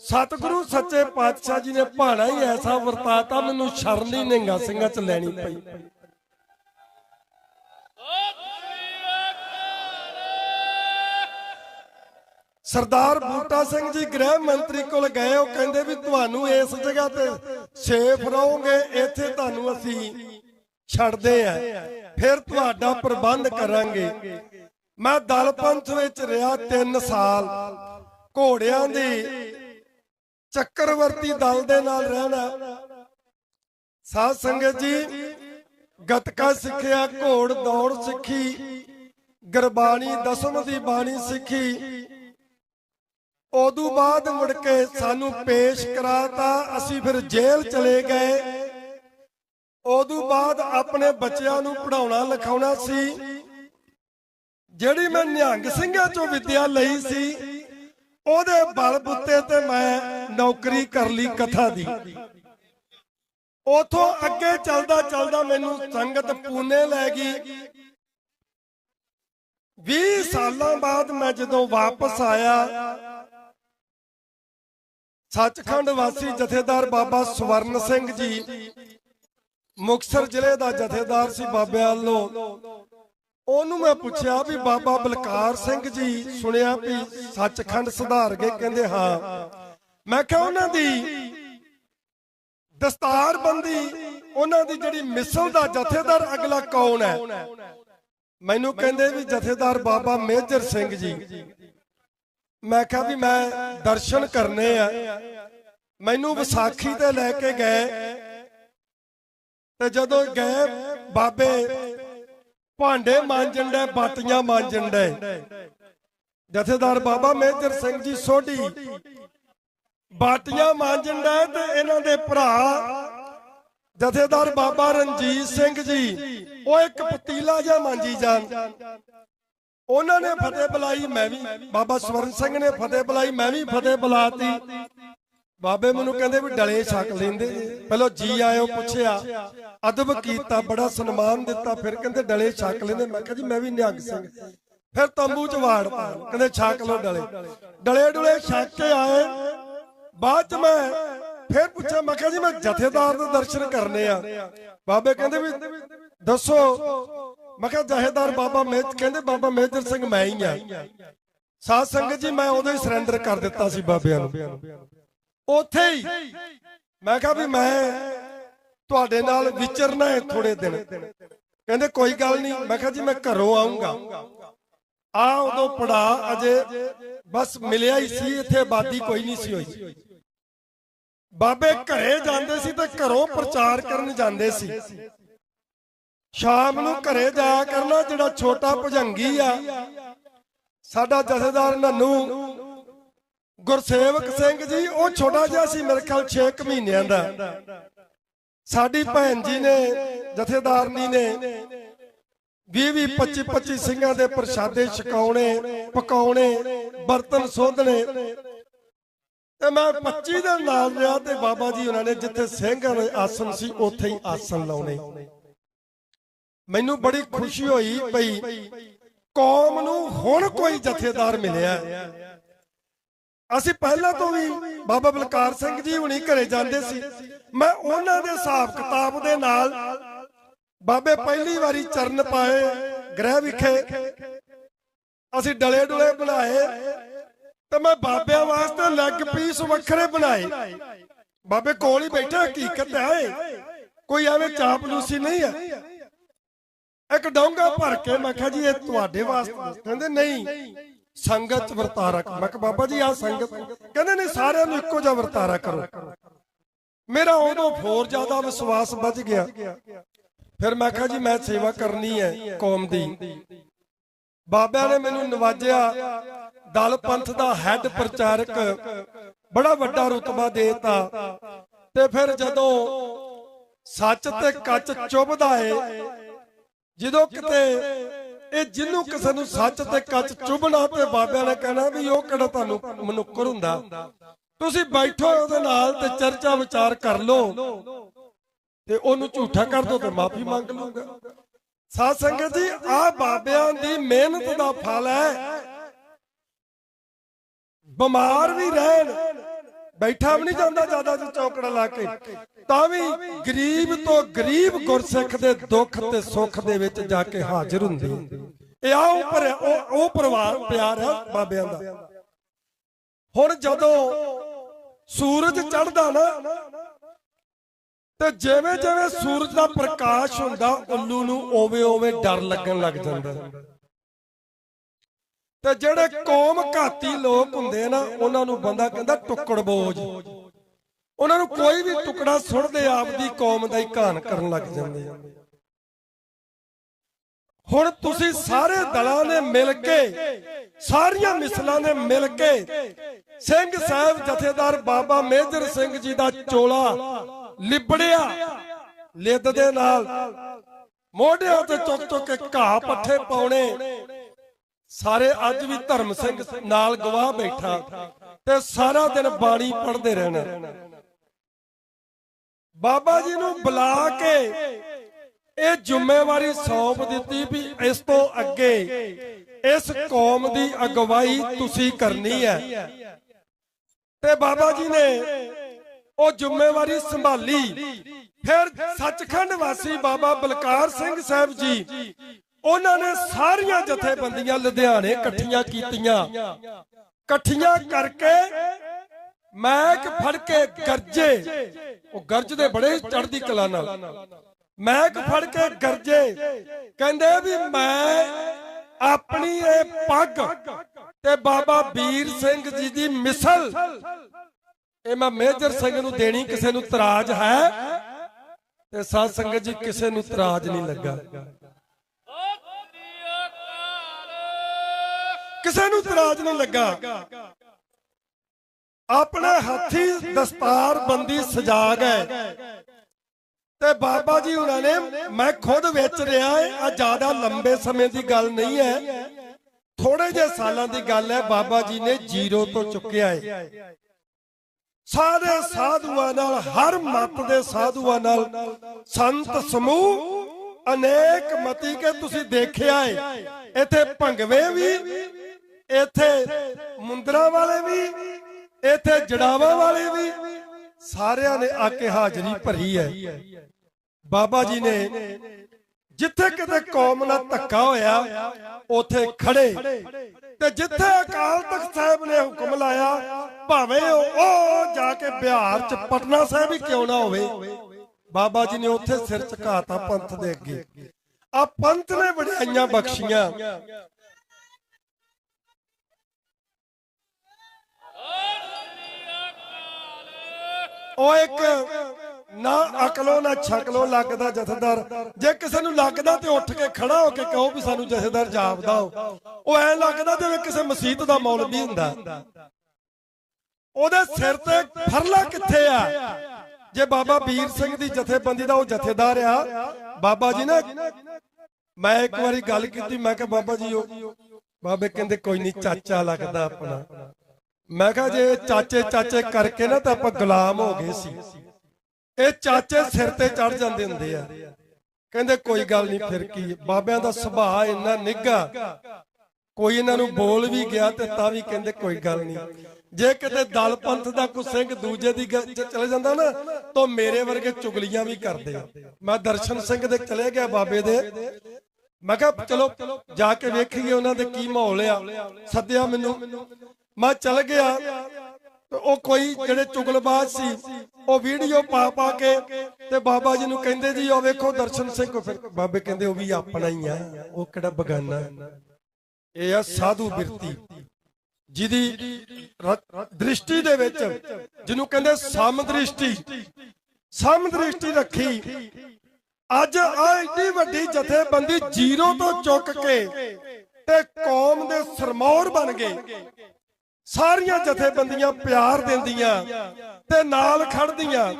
ਸਤਿਗੁਰੂ ਸੱਚੇ ਪਾਤਸ਼ਾਹ ਜੀ ਨੇ ਭਾਣਾ ਹੀ ਐਸਾ ਵਰਤਾਤਾ, ਮੈਨੂੰ ਸ਼ਰਨ ਹੀ ਨਿਹੰਗਾ ਸਿੰਘਾਂ ਚ ਲੈਣੀ ਪਈ। ਸਰਦਾਰ ਬੂਟਾ ਸਿੰਘ ਜੀ ਗ੍ਰਹਿ ਮੰਤਰੀ ਕੋਲ ਗਏ, ਉਹ ਕਹਿੰਦੇ ਵੀ ਤੁਹਾਨੂੰ ਇਸ ਜਗ੍ਹਾ ਤੇ ਸੇਫ ਰਹੋਗੇ, ਇੱਥੇ ਤੁਹਾਨੂੰ ਅਸੀਂ ਛੱਡਦੇ ਆ। ਫਿਰ ਤੁਹਾਡਾ ਪ੍ਰਬੰਧ ਕਰਾਂਗੇ। ਮੈਂ ਦਲ ਪੰਥ ਵਿੱਚ ਰਿਹਾ 3 ਸਾਲ। ਘੋੜਿਆਂ ਦੀ ਚੱਕਰਵਰਤੀ ਦਲ ਦੇ ਨਾਲ ਰਹਿਣਾ। ਸਾਧ ਸੰਗਤ ਜੀ, ਗਤਕਾ ਸਿੱਖਿਆ, ਘੋੜ ਦੌੜ ਸਿੱਖੀ, ਗੁਰਬਾਣੀ ਦਸਮ ਦੀ ਬਾਣੀ ਸਿੱਖੀ। ਉਦੋਂ ਬਾਅਦ ਮੁੜ ਕੇ ਸਾਨੂੰ ਪੇਸ਼ ਕਰਾਤਾ, ਅਸੀਂ ਫਿਰ ਜੇਲ੍ਹ ਚਲੇ ਗਏ। ਉਦੋਂ ਬਾਅਦ ਆਪਣੇ ਬੱਚਿਆਂ ਨੂੰ ਪੜਾਉਣਾ ਲਿਖਾਉਣਾ ਸੀ। ਜਿਹੜੀ ਮੈਂ ਨਿਹੰਗ ਸਿੰਘਾਂ ਚੋਂ ਵਿਦਿਆ ਲਈ ਸੀ, ਉਹਦੇ ਬਲ ਬੁੱਤੇ ਤੇ ਮੈਂ ਨੌਕਰੀ ਕਰ ਲਈ ਕਥਾ ਦੀ। ਉਥੋਂ ਅੱਗੇ ਚੱਲਦਾ ਚੱਲਦਾ ਮੈਨੂੰ ਸੰਗਤ ਪੂਨੇ ਲੈ ਗਈ। 20 ਸਾਲਾਂ ਬਾਅਦ ਮੈਂ ਜਦੋਂ ਵਾਪਸ ਆਇਆ, ਸੱਚਖੰਡ ਵਾਸੀ ਜਥੇਦਾਰ ਬਾਬਾ ਸਵਰਨ ਸਿੰਘ ਜੀ ਮੁਕਸਰ ਜ਼ਿਲ੍ਹੇ ਦਾ ਜਥੇਦਾਰ ਸੀ ਬਾਬੇ ਵੱਲੋਂ ਉਹਨੂੰ ਮੈਂ ਪੁੱਛਿਆ ਵੀ ਬਾਬਾ ਬਲਕਾਰ ਸਿੰਘ ਜੀ ਸੁਣਿਆ ਵੀ ਸੱਚਖੰਡ ਸੁਧਾਰ ਗਏ, ਕਹਿੰਦੇ ਹਾਂ। ਮੈਂ ਕਿਹਾ ਉਹਨਾਂ ਦੀ ਦਸਤਾਰਬੰਦੀ, ਉਹਨਾਂ ਦੀ ਜਿਹੜੀ ਮਿਸਲ ਦਾ ਜਥੇਦਾਰ ਅਗਲਾ ਕੌਣ ਹੈ? ਮੈਨੂੰ ਕਹਿੰਦੇ ਵੀ ਜਥੇਦਾਰ ਬਾਬਾ ਮੇਜਰ ਸਿੰਘ ਜੀ। ਮੈਂ ਕਿਹਾ ਵੀ ਮੈਂ ਦਰਸ਼ਨ ਕਰਨੇ ਆ। ਮੈਨੂੰ ਵਿਸਾਖੀ ਤੇ ਲੈ ਕੇ ਗਏ। ਤੇ ਜਦੋਂ ਗਏ, ਬਾਬੇ ਭਾਂਡੇ ਮਾਂਜਣ ਦੇ ਬਾਟੀਆਂ ਮਾਂਜਣ ਦੇ ਜਥੇਦਾਰ ਬਾਬਾ ਮੇਜਰ ਸਿੰਘ ਜੀ ਸੋਢੀ। ਬਾਟੀਆਂ ਮਾਂਜਣ ਦੇ ਤੇ ਇਹਨਾਂ ਦੇ ਭਰਾ ਜਥੇਦਾਰ ਬਾਬਾ ਰਣਜੀਤ ਸਿੰਘ ਜੀ, ਉਹ ਇੱਕ ਪਤੀਲਾ ਜਿਹਾ ਮਾਂਜੀ ਜਾਣ। ਉਹਨਾਂ ਨੇ ਫਤਿਹ ਬੁਲਾਈ, ਮੈਂ ਵੀ ਬਾਬਾ ਸਵਰਨ ਸਿੰਘ ਨੇ ਫਤਿਹ ਬੁਲਾਈ, ਮੈਂ ਵੀ ਫਤਿਹ ਬੁਲਾਤੀ। ਬਾਬੇ ਮੈਨੂੰ ਕਹਿੰਦੇ ਵੀ ਡਲੇ ਛਕ ਲੈਂਦੇ। ਪਹਿਲਾਂ ਜੀ ਆਇਓ ਪੁੱਛਿਆ, ਅਦਬ ਕੀਤਾ, ਬੜਾ ਸਨਮਾਨ ਦਿੱਤਾ, ਫਿਰ ਕਹਿੰਦੇ ਡਲੇ ਛਕ ਲੈਂਦੇ। ਮੈਂ ਕਿਹਾ ਜੀ, ਮੈਂ ਵੀ ਨਿਹੰਗ ਸਿੰਘ। ਫਿਰ ਤੰਬੂ ਚ ਵਾੜਤਾ ਕਹਿੰਦੇ ਛਕ ਲੋ ਡਲੇ। ਡਲੇ ਡੁਲੇ ਛਕ ਕੇ ਆਏ। ਬਾਅਦ ਚ ਮੈਂ ਫਿਰ ਪੁੱਛਿਆ, ਮੈਂ ਕਿਹਾ ਜੀ, ਮੈਂ ਜਥੇਦਾਰ ਦੇ ਦਰਸ਼ਨ ਕਰਨੇ ਆ। ਬਾਬੇ ਕਹਿੰਦੇ ਵੀ, ਦੱਸੋ। ਮੈਂ ਕਿਹਾ, ਜਥੇਦਾਰ ਬਾਬਾ ਮੇਜ, ਕਹਿੰਦੇ ਬਾਬਾ ਮੇਜਰ ਸਿੰਘ ਮੈਂ ਹੀ ਆ। ਸਾਧ ਸੰਗਤ ਜੀ, ਮੈਂ ਉਦੋਂ ਹੀ ਸਰੈਂਡਰ ਕਰ ਦਿੱਤਾ ਸੀ ਬਾਬਿਆਂ ਨੂੰ। ਉੱਥੇ ਹੀ। ਮੈਂ ਕਿਹਾ ਵੀ ਮੈਂ ਤੁਹਾਡੇ ਨਾਲ ਵਿਚਰਨਾ ਹੈ ਥੋੜੇ ਦਿਨ। ਕਹਿੰਦੇ ਕੋਈ ਗੱਲ ਨਹੀਂ। ਮੈਂ ਕਿਹਾ ਜੀ ਮੈਂ ਘਰੋਂ ਆਉਂਗਾ ਆ ਉਦੋਂ ਪੜਾ ਅਜੇ ਬਸ ਮਿਲਿਆ ਹੀ ਸੀ। ਇੱਥੇ ਆਬਾਦੀ ਕੋਈ ਨਹੀਂ ਸੀ ਹੋਈ। ਬਾਬੇ ਘਰੇ ਜਾਂਦੇ ਸੀ ਤੇ ਘਰੋਂ ਪ੍ਰਚਾਰ ਕਰਨ ਜਾਂਦੇ ਸੀ। ਸ਼ਾਮ ਨੂੰ ਘਰੇ ਜਾਇਆ ਕਰਨਾ ਜਿਹੜਾ ਛੋਟਾ ਭੁਜੰਗੀ ਆ। ਸਾਡਾ ਜਥੇਦਾਰ ਨੰਨੂ ਗੁਰਸੇਵਕ ਸਿੰਘ ਜੀ, ਉਹ ਛੋਟਾ ਜਿਹਾ ਸੀ ਮੇਰੇ ਖਿਆਲ 6 ਮਹੀਨਿਆਂ ਦਾ। ਸਾਡੀ ਭੈਣ ਜੀ ਨੇ ਜਥੇਦਾਰਨੀ ਨੇ 20 20 25 25 ਸਿੰਘਾਂ ਦੇ ਪ੍ਰਸ਼ਾਦੇ ਛਕਾਉਣੇ, ਪਕਾਉਣੇ, ਬਰਤਨ ਸੋਧਣੇ। ਤੇ ਮੈਂ 25 ਦੇ ਨਾਲ ਰਿਹਾ ਤੇ ਬਾਬਾ ਜੀ ਉਹਨਾਂ ਨੇ ਜਿੱਥੇ ਸਿੰਘਾਂ ਦੇ ਆਸਨ ਸੀ, ਉੱਥੇ ਹੀ ਆਸਨ ਲਾਉਣੇ। ਮੈਨੂੰ ਬੜੀ ਖੁਸ਼ੀ ਹੋਈ ਭਈ ਕੌਮ ਨੂੰ ਹੁਣ ਕੋਈ ਜਥੇਦਾਰ ਮਿਲਿਆ। ਅਸੀਂ ਪਹਿਲਾਂ ਤੋਂ ਵੀ ਬਾਬਾ ਬਲਕਾਰ ਸਿੰਘ ਜੀ ਹੁਣੀ ਘਰੇ ਜਾਂਦੇ ਸੀ। ਮੈਂ ਉਹਨਾਂ ਦੇ ਹਿਸਾਬ ਕਿਤਾਬ ਦੇ ਨਾਲ ਬਾਬੇ ਪਹਿਲੀ ਵਾਰੀ ਚਰਨ ਪਾਏ ਗ੍ਰਹਿ ਵਿਖੇ। ਅਸੀਂ ਡਲੇ ਡੁਲੇ ਬਣਾਏ ਤੇ ਮੈਂ ਬਾਬਿਆਂ ਵਾਸਤੇ ਲੈਗ ਪੀਸ ਵੱਖਰੇ ਬਣਾਏ। ਬਾਬੇ ਕੋਲ ਹੀ ਬੈਠੇ ਹਕੀਕਤ ਹੈ ਕੋਈ ਐਵੇਂ ਚਾਪਲੂਸੀ ਨਹੀਂ ਹੈ। ਇੱਕ ਡੋਂਗਾ ਭਰ ਕੇ ਮੈਂ ਕਿਹਾ ਜੀ ਇਹ ਤੁਹਾਡੇ ਵਾਸਤੇ। ਕਹਿੰਦੇ ਨਹੀਂ ਸੰਗਤ ਵਰਤਾਰਾ ਮੈਂ ਕਿਹਾ, ਬਾਬਾ ਜੀ ਆ ਸੰਗਤ। ਕਹਿੰਦੇ ਨਹੀਂ ਸਾਰਿਆਂ ਨੂੰ ਇੱਕੋ ਜਿਹਾ ਵਰਤਾਰਾ ਕਰੋ। ਮੇਰਾ ਉਦੋਂ ਹੋਰ ਜ਼ਿਆਦਾ ਵਿਸ਼ਵਾਸ ਵੱਧ ਗਿਆ। ਫਿਰ ਮੈਂ ਕਿਹਾ ਜੀ, ਮੈਂ ਸੇਵਾ ਕਰਨੀ ਹੈ ਕੌਮ ਦੀ। ਬਾਬਿਆਂ ਨੇ ਮੈਨੂੰ ਨਵਾਜਿਆ ਦਲ ਪੰਥ ਦਾ ਹੈੱਡ ਪ੍ਰਚਾਰਕ। ਬੜਾ ਵੱਡਾ ਰੁਤਬਾ ਦੇਤਾ। ਤੇ ਫਿਰ ਜਦੋਂ ਸੱਚ ਤੇ ਕੱਚ ਚੁੱਭਦਾ ਏ, ਜਦੋਂ ਕਿਤੇ ਇਹ ਜਿਹਨੂੰ ਕਿਸੇ ਨੂੰ ਸੱਚ ਤੇ ਕੱਚ ਚੁਭਣਾ ਤੇ ਬਾਬਿਆਂ ਨੇ ਕਹਿਣਾ ਵੀ ਉਹ ਕਿਹੜਾ ਤੁਹਾਨੂੰ ਮਨੁੱਕਰ ਹੁੰਦਾ। ਤੁਸੀਂ ਬੈਠੋ ਉਹਦੇ ਨਾਲ ਤੇ ਚਰਚਾ ਵਿਚਾਰ ਕਰ ਲਓ। ਤੇ ਉਹਨੂੰ ਝੂਠਾ ਕਰ ਦੋ ਤੇ ਮਾਫੀ ਮੰਗ ਲੂਗਾ ਸਾਧ ਸੰਗਤ ਜੀ ਆ ਬਾਬਿਆਂ ਦੀ ਮਿਹਨਤ ਦਾ ਫਲ ਹੈ। ਬਿਮਾਰ ਵੀ ਰਹਿਣ ਬੈਠਾ ਵੀ ਨਹੀਂ ਜਾਂਦਾ ਜ਼ਿਆਦਾ ਜਿ ਚੌਕੜਾ ਲਾ ਕੇ। ਤਾਂ ਵੀ ਗਰੀਬ ਤੋਂ ਗਰੀਬ ਗੁਰਸਿੱਖ ਦੇ ਦੁੱਖ ਤੇ ਸੁੱਖ ਦੇ ਵਿੱਚ ਜਾ ਕੇ ਹਾਜ਼ਰ ਹੁੰਦੇ। ਇਹ ਆ ਉੱਪਰ ਉਹ ਉਹ ਪਰਿਵਾਰ ਪਿਆਰ ਹੈ ਬਾਬਿਆਂ ਦਾ। ਹੁਣ ਜਦੋਂ ਸੂਰਜ ਚੜਦਾ ਨਾ, ਤੇ ਜਿਵੇਂ ਜਿਵੇਂ ਸੂਰਜ ਦਾ ਪ੍ਰਕਾਸ਼ ਹੁੰਦਾ, ਉੱਲੂ ਨੂੰ ਓਵੇਂ ਓਵੇਂ ਡਰ ਲੱਗਣ ਲੱਗ ਜਾਂਦਾ। ਤੇ ਜਿਹੜੇ ਕੌਮ ਘਾਤੀ ਲੋਕ ਹੁੰਦੇ ਨਾ, ਉਹਨਾਂ ਨੂੰ ਬੰਦਾ ਕਹਿੰਦਾ ਟੁੱਕੜ ਬੋਝ। ਉਹਨਾਂ ਨੂੰ ਕੋਈ ਵੀ ਟੁਕੜਾ ਸੁਣਦੇ ਆਪਦੀ ਕੌਮ ਦਾ ਹੀ ਘਾਨ ਕਰਨ ਲੱਗ ਜਾਂਦੇ ਆ। ਹੁਣ ਤੁਸੀਂ ਸਾਰੇ ਦਲਾਂ ਨੇ ਮਿਲ ਕੇ, ਸਾਰੀਆਂ ਮਿਸਲਾਂ ਨੇ ਮਿਲ ਕੇ, ਸਿੰਘ ਸਾਹਿਬ ਜਥੇਦਾਰ ਬਾਬਾ ਮੇਜਰ ਸਿੰਘ ਜੀ ਦਾ ਚੋਲਾ ਲਿਬੜਿਆ, ਲਿੱਦ ਦੇ ਨਾਲ। ਮੋਢਿਆਂ ਤੇ ਚੁੱਕ ਚੁੱਕ ਕੇ ਘਾਹ ਪੱਠੇ ਪਾਉਣੇ ਸਾਰੇ ਅੱਜ ਵੀ ਧਰਮ ਸਿੰਘ ਨਾਲ ਗਵਾਹ ਬੈਠਾ ਤੇ ਸਾਰਾ ਦਿਨ ਬਾਣੀ ਪੜ੍ਹਦੇ ਰਹਿਣਾ। ਬਾਬਾ ਜੀ ਨੂੰ ਬੁਲਾ ਕੇ ਇਹ ਜ਼ਿੰਮੇਵਾਰੀ ਸੌਂਪ ਦਿੱਤੀ ਵੀ ਇਸ ਤੋਂ ਅੱਗੇ ਇਸ ਕੌਮ ਦੀ ਅਗਵਾਈ ਤੁਸੀਂ ਕਰਨੀ ਹੈ। ਤੇ ਬਾਬਾ ਜੀ ਨੇ ਉਹ ਜ਼ਿੰਮੇਵਾਰੀ ਸੰਭਾਲੀ। ਫਿਰ ਸੱਚਖੰਡ ਵਾਸੀ ਬਾਬਾ ਬਲਕਾਰ ਸਿੰਘ ਸਾਹਿਬ ਜੀ ਉਹਨਾਂ ਨੇ ਸਾਰੀਆਂ ਜਥੇਬੰਦੀਆਂ ਲੁਧਿਆਣੇ ਇਕੱਠੀਆਂ ਕੀਤੀਆਂ। ਇਕੱਠੀਆਂ ਕਰਕੇ ਮੈਕ ਫੜ ਕੇ ਗਰਜੇ, ਉਹ ਗਰਜਦੇ ਬੜੇ ਚੜ੍ਹਦੀ ਕਲਾ ਨਾਲ। ਮੈਕ ਫੜ ਕੇ ਗਰਜੇ, ਕਹਿੰਦੇ ਵੀ ਮੈਂ ਆਪਣੀ ਇਹ ਪੱਗ ਤੇ ਬਾਬਾ ਵੀਰ ਸਿੰਘ ਜੀ ਦੀ ਮਿਸਲ, ਇਹ ਮੈਂ ਮੇਜਰ ਸਿੰਘ ਨੂੰ ਦੇਣੀ, ਕਿਸੇ ਨੂੰ ਤਰਾਜ ਹੈ? ਤੇ ਸਾਧ ਸੰਗਤ ਜੀ, ਕਿਸੇ ਨੂੰ ਤਰਾਜ ਨਹੀਂ ਲੱਗਾ। ਕਿਸੇ ਨੂੰ ਤਰਾਜ ਨਹੀਂ ਲੱਗਾ। ਆਪਣੇ ਹੱਥੀ ਦਸਤਾਰ ਬੰਦੀ ਸਜਾ ਗਏ। ਤੇ ਬਾਬਾ ਜੀ ਉਹਨਾਂ ਨੇ ਮੈਂ ਖੁਦ ਵਿੱਚ ਰਿਹਾ ਆ ਜ਼ਿਆਦਾ ਲੰਬੇ ਸਮੇਂ ਦੀ ਗੱਲ ਨਹੀਂ ਹੈ। ਥੋੜੇ ਜਿਹੇ ਸਾਲਾਂ ਦੀ ਗੱਲ ਹੈ, ਬਾਬਾ ਜੀ ਨੇ ਜ਼ੀਰੋ ਤੋਂ ਚੁੱਕਿਆ ਏ। ਸਾਰੇ ਸਾਧੂਆਂ ਨਾਲ, ਹਰ ਮਤ ਦੇ ਸਾਧੂਆਂ ਨਾਲ ਸੰਤ ਸਮੂਹ ਅਨੇਕ ਮਤੀ ਕੇ ਤੁਸੀਂ ਦੇਖਿਆ ਹੈ ਇੱਥੇ ਭੰਗਵੇ ਵੀ ਇੱਥੇ ਮੁੰਦਰਾ ਵਾਲੇ ਵੀ, ਇੱਥੇ ਜੜਾਵਾ ਵਾਲੇ ਵੀ, ਸਾਰਿਆਂ ਨੇ ਆ ਕੇ ਹਾਜ਼ਰੀ ਭਰੀ ਹੈ। ਬਾਬਾ ਜੀ ਨੇ ਜਿੱਥੇ ਕਿਤੇ ਕੌਮ ਨਾਲ ਧੱਕਾ ਹੋਇਆ, ਉਥੇ ਖੜੇ। ਤੇ ਜਿੱਥੇ ਅਕਾਲ ਤਖਤ ਸਾਹਿਬ ਨੇ ਹੁਕਮ ਲਾਇਆ, ਭਾਵੇਂ ਉਹ ਜਾ ਕੇ ਬਿਹਾਰ ਚ ਪਟਨਾ ਸਾਹਿਬ ਹੀ ਕਿਉਂ ਨਾ ਹੋਵੇ, ਬਾਬਾ ਜੀ ਨੇ ਉੱਥੇ ਸਿਰ ਝੁਕਾਤਾ ਪੰਥ ਦੇ ਅੱਗੇ। ਆ ਪੰਥ ਨੇ ਵਡਿਆਈਆਂ ਬਖਸ਼ੀਆਂ। ਉਹ ਇੱਕ ਨਾ ਅਕਲੋਂ ਨਾ ਛਕਲੋਂ ਲੱਗਦਾ ਜਥੇਦਾਰ। ਜੇ ਕਿਸੇ ਨੂੰ ਲੱਗਦਾ ਤੇ ਉੱਠ ਕੇ ਖੜਾ ਹੋ ਕੇ ਕਹੋ ਵੀ ਸਾਨੂੰ ਜਥੇਦਾਰ ਜਾਪਦਾ ਹੋ। ਉਹ ਐ ਲੱਗਦਾ ਜਿਵੇਂ ਕਿਸੇ ਮਸਜਿਦ ਦਾ ਮੌਲਵੀ ਹੁੰਦਾ। ਉਹਦੇ ਸਿਰ ਤੇ ਫਰਲਾ ਕਿੱਥੇ ਆ? ਜੇ ਬਾਬਾ ਵੀਰ ਸਿੰਘ ਦੀ ਜਥੇਬੰਦੀ ਦਾ ਉਹ ਜਥੇਦਾਰ ਆ, ਬਾਬਾ ਜੀ ਨਾ ਮੈਂ ਇੱਕ ਵਾਰੀ ਗੱਲ ਕੀਤੀ, ਮੈਂ ਕਿਹਾ ਬਾਬਾ ਜੀ ਉਹ ਬਾਬੇ ਕਹਿੰਦੇ ਕੋਈ ਨਹੀਂ, ਚਾਚਾ ਲੱਗਦਾ ਆਪਣਾ। ਮੈਂ ਕਿਹਾ ਜੇ ਚਾਚੇ ਚਾਚੇ ਕਰਕੇ ਨਾ ਤਾਂ ਆਪਾਂ ਗੁਲਾਮ ਹੋ ਗਏ ਸੀ। ਇਹ ਚਾਚੇ ਸਿਰ ਤੇ ਚੜ ਜਾਂਦੇ ਹੁੰਦੇ ਆ। ਕਹਿੰਦੇ ਕੋਈ ਗੱਲ ਨਹੀਂ, ਫਿਰ ਕੀ? ਬਾਬਿਆਂ ਦਾ ਸੁਭਾਅ ਇੰਨਾ ਨਿੱਘਾ। ਕੋਈ ਇਹਨਾਂ ਨੂੰ ਬੋਲ ਵੀ ਗਿਆ ਤੇ ਤਾਂ ਵੀ ਕਹਿੰਦੇ ਕੋਈ ਗੱਲ ਨਹੀਂ। ਜੇ ਕਿਤੇ ਦਲ ਪੰਥ ਦਾ ਕੋਈ ਸਿੰਘ ਦੂਜੇ ਦੀ ਗੱਲ ਚਲੇ ਜਾਂਦਾ ਨਾ, ਤਾਂ ਮੇਰੇ ਵਰਗੇ ਚੁਗਲੀਆਂ ਵੀ ਕਰਦੇ ਆ। ਮੈਂ ਦਰਸ਼ਨ ਸਿੰਘ ਦੇ ਚਲੇ ਗਿਆ ਬਾਬੇ ਦੇ। ਮੈਂ ਕਿਹਾ ਚਲੋ, ਜਾ ਕੇ ਵੇਖੀਏ ਉਹਨਾਂ ਦੇ ਕੀ ਮਾਹੌਲ ਆ। ਸੱਦਿਆ ਮੈਨੂੰ। ਮੈਂ ਚਲ ਗਿਆ। ਤੇ ਉਹ ਕੋਈ ਜਿਹੜੇ ਚੁਗਲਬਾਜ਼ ਸੀ, ਉਹ ਵੀਡੀਓ ਪਾ ਪਾ ਕੇ ਤੇ ਬਾਬਾ ਜੀ ਨੂੰ ਕਹਿੰਦੇ ਜੀ ਉਹ ਵੇਖੋ ਦਰਸ਼ਨ ਸਿੰਘ ਫਿਰ ਬਾਬੇ ਕਹਿੰਦੇ, ਉਹ ਵੀ ਆਪਣਾ ਹੀ ਆ, ਉਹ ਕਿਹੜਾ ਬਗਾਨਾ ਇਹ ਆ ਸਾਧੂ ਬਿਰਤੀ, ਜਿਹਦੀ ਦ੍ਰਿਸ਼ਟੀ ਦੇ ਵਿੱਚ ਜਿਹਨੂੰ ਕਹਿੰਦੇ ਸਮ ਦ੍ਰਿਸ਼ਟੀ ਸਮ ਦ੍ਰਿਸ਼ਟੀ ਰੱਖੀ। ਅੱਜ ਆ ਏਡੀ ਵੱਡੀ ਜਥੇਬੰਦੀ ਜ਼ੀਰੋ ਤੋਂ ਚੁੱਕ ਕੇ ਤੇ ਕੌਮ ਦੇ ਸਰਮੌਰ ਬਣ ਗਏ। ਸਾਰੀਆਂ ਜਥੇਬੰਦੀਆਂ ਪਿਆਰ ਦਿੰਦੀਆਂ ਤੇ ਨਾਲ ਖੜਦੀਆਂ।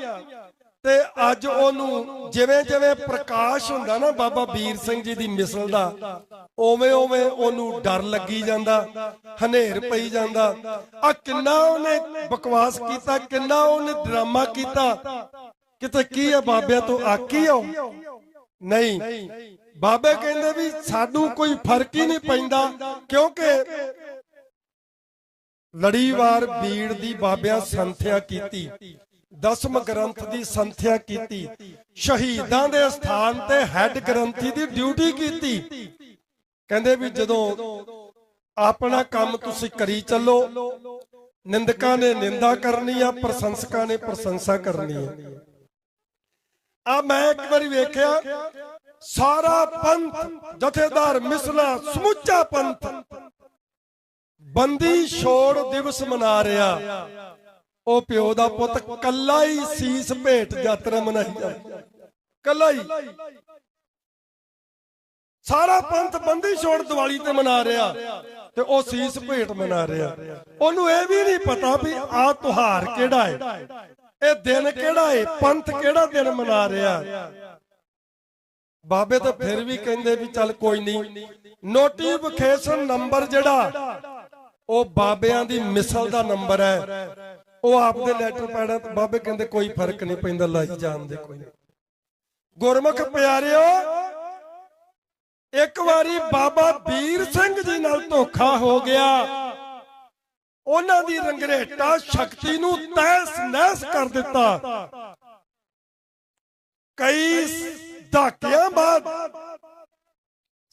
ਤੇ ਅੱਜ ਉਹਨੂੰ ਜਿਵੇਂ ਜਿਵੇਂ ਪ੍ਰਕਾਸ਼ ਹੁੰਦਾ ਨਾ ਬਾਬਾ ਵੀਰ ਸਿੰਘ ਜੀ ਦੀ ਮਿਸਲ ਦਾ ਓਵੇਂ ਓਵੇਂ ਉਹਨੂੰ ਡਰ ਲੱਗੀ ਜਾਂਦਾ, ਹਨੇਰ ਪਈ ਜਾਂਦਾ। ਆ ਕਿੰਨਾ ਉਹਨੇ ਬਕਵਾਸ ਕੀਤਾ, ਕਿੰਨਾ ਉਹਨੇ ਡਰਾਮਾ ਕੀਤਾ। ਕਿਤੇ ਕੀ ਆ ਬਾਬਿਆਂ ਤੋਂ ਆਕੀ ਹੋ ਨਹੀਂ, ਬਾਬੇ ਕਹਿੰਦੇ ਵੀ ਸਾਨੂੰ ਕੋਈ ਫ਼ਰਕ ਹੀ ਨਹੀਂ ਪੈਂਦਾ, ਕਿਉਂਕਿ ਲੜੀਵਾਰ ਬੀੜ ਦੀ ਬਾਬਿਆਂ ਸੰਥਿਆ ਕੀਤੀ, ਦਸਮ ਗ੍ਰੰਥ ਦੀ ਸੰਥਿਆ ਕੀਤੀ, ਸ਼ਹੀਦਾਂ ਦੇ ਸਥਾਨ ਤੇ ਹੈੱਡ ਗ੍ਰੰਥੀ ਦੀ ਡਿਊਟੀ ਕੀਤੀ। ਕਹਿੰਦੇ ਵੀ ਜਦੋਂ ਆਪਣਾ ਕੰਮ ਤੁਸੀਂ ਕਰੀ ਚੱਲੋ, ਨਿੰਦਕਾਂ ਨੇ ਨਿੰਦਾ ਕਰਨੀ ਆ, ਪ੍ਰਸ਼ੰਸਕਾਂ ਨੇ ਪ੍ਰਸ਼ੰਸਾ ਕਰਨੀ ਆ। ਆ ਮੈਂ ਇੱਕ ਵਾਰੀ ਵੇਖਿਆ, ਸਾਰਾ ਪੰਥ, ਜਥੇਦਾਰ ਮਿਸਲਾ ਸਮੁੱਚਾ ਪੰਥ ਬੰਦੀ ਛੋੜ ਦਿਵਸ ਮਨਾ ਰਿਹਾ ਉਹ ਪਿਓ ਦਾ ਪੁੱਤ ਕੱਲਾ ਹੀ ਸੀਸ ਭੇਟ ਯਾਤਰਾ ਮਨਾਈ ਜਾਂਦਾ ਕੱਲਾ ਹੀ। ਸਾਰਾ ਪੰਥ ਬੰਦੀ ਛੋੜ ਦੀਵਾਲੀ ਤੇ ਮਨਾ ਰਿਹਾ ਤੇ ਉਹ ਸੀਸ ਭੇਟ ਮਨਾ ਰਿਹਾ ਉਹਨੂੰ ਇਹ ਵੀ ਨਹੀਂ ਪਤਾ ਵੀ ਆ ਤਿਉਹਾਰ ਕਿਹੜਾ ਹੈ ਇਹ ਦਿਨ ਕਿਹੜਾ ਹੈ ਪੰਥ ਕਿਹੜਾ ਦਿਨ ਮਨਾ ਰਿਹਾ ਬਾਬੇ ਤਾਂ ਫਿਰ ਵੀ ਕਹਿੰਦੇ ਵੀ ਚੱਲ ਕੋਈ ਨਹੀਂ। ਨੋਟੀਫਿਕੇਸ਼ਨ ਨੰਬਰ ਜਿਹੜਾ ਉਹ ਬਾਬਿਆਂ ਦੀ ਮਿਸਲ ਦਾ ਨੰਬਰ ਹੈ। ਉਹ ਆਪਦੇ ਲੈਟਰ ਪੈਣਾ, ਬਾਬੇ ਕਹਿੰਦੇ ਕੋਈ ਫ਼ਰਕ ਨਹੀਂ ਪੈਂਦਾ ਲਾਈ ਜਾਣਦੇ ਕੋਈ। ਗੁਰਮੁਖ ਪਿਆਰਿਓ, ਇੱਕ ਵਾਰੀ ਬਾਬਾ ਵੀਰ ਸਿੰਘ ਜੀ ਨਾਲ ਧੋਖਾ ਹੋ ਗਿਆ। ਉਹਨਾਂ ਦੀ ਰੰਗਰੇਟਾ ਸ਼ਕਤੀ ਨੂੰ ਤੈਸ ਨਹਿਸ ਕਰ ਦਿੱਤਾ। ਕਈ ਧਾਕਿਆਂ ਬਾਅਦ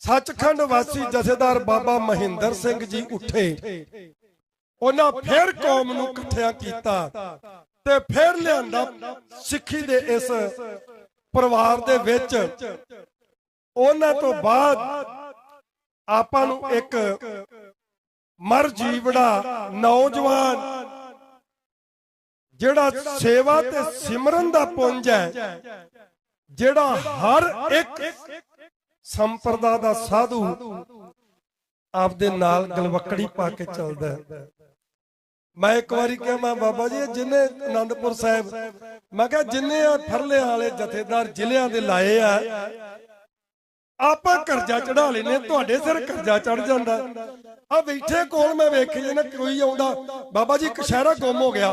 ਸੱਚਖੰਡ ਵਾਸੀ ਜਥੇਦਾਰ ਬਾਬਾ ਮਹਿੰਦਰ ਸਿੰਘ ਜੀ ਉੱਠੇ। ਉਹਨਾਂ ਫਿਰ ਕੌਮ ਨੂੰ ਇਕੱਠਿਆ ਕੀਤਾ ਤੇ ਫਿਰ ਲਿਆਂਦਾ ਸਿੱਖੀ ਦੇ ਇਸ ਪਰਿਵਾਰ ਦੇ ਵਿੱਚ। ਉਹਨਾਂ ਤੋਂ ਬਾਅਦ ਆਪਾਂ ਨੂੰ ਇੱਕ ਮਰ ਜੀਵੜਾ ਨੌਜਵਾਨ ਜਿਹੜਾ ਸੇਵਾ ਤੇ ਸਿਮਰਨ ਦਾ ਪੁੰਜ ਹੈ ਜਿਹੜਾ ਹਰ ਇੱਕ ਸੰਪਰਦਾ ਦਾ ਸਾਧੂ ਆਪਦੇ ਨਾਲ ਗਲਵਕੜੀ ਪਾ ਕੇ ਚੱਲਦਾ ਹੈ। ਮੈਂ ਇੱਕ ਵਾਰੀ ਕਿਹਾ, ਮੈਂ ਬਾਬਾ ਜੀ, ਇਹ ਆਨੰਦਪੁਰ ਸਾਹਿਬ, ਮੈਂ ਕਿਹਾ, ਜਿੰਨੇ ਆ ਫਰਲੇ ਵਾਲੇ ਜਥੇਦਾਰ ਜ਼ਿਲ੍ਹਿਆਂ ਦੇ ਲਾਏ ਆ, ਆਪਾਂ ਕਰਜ਼ਾ ਚੜਾ ਲੈਨੇ ਤੁਹਾਡੇ ਸਿਰ ਕਰਜ਼ਾ ਚੜ ਜਾਂਦਾ। ਆ ਬੈਠੇ ਕੋਲ ਮੈਂ ਵੇਖੀ ਜਨਾ ਕੋਈ ਆਉਂਦਾ, ਬਾਬਾ ਜੀ ਕਸ਼ਹਿਰਾ ਗੁੰਮ ਹੋ ਗਿਆ।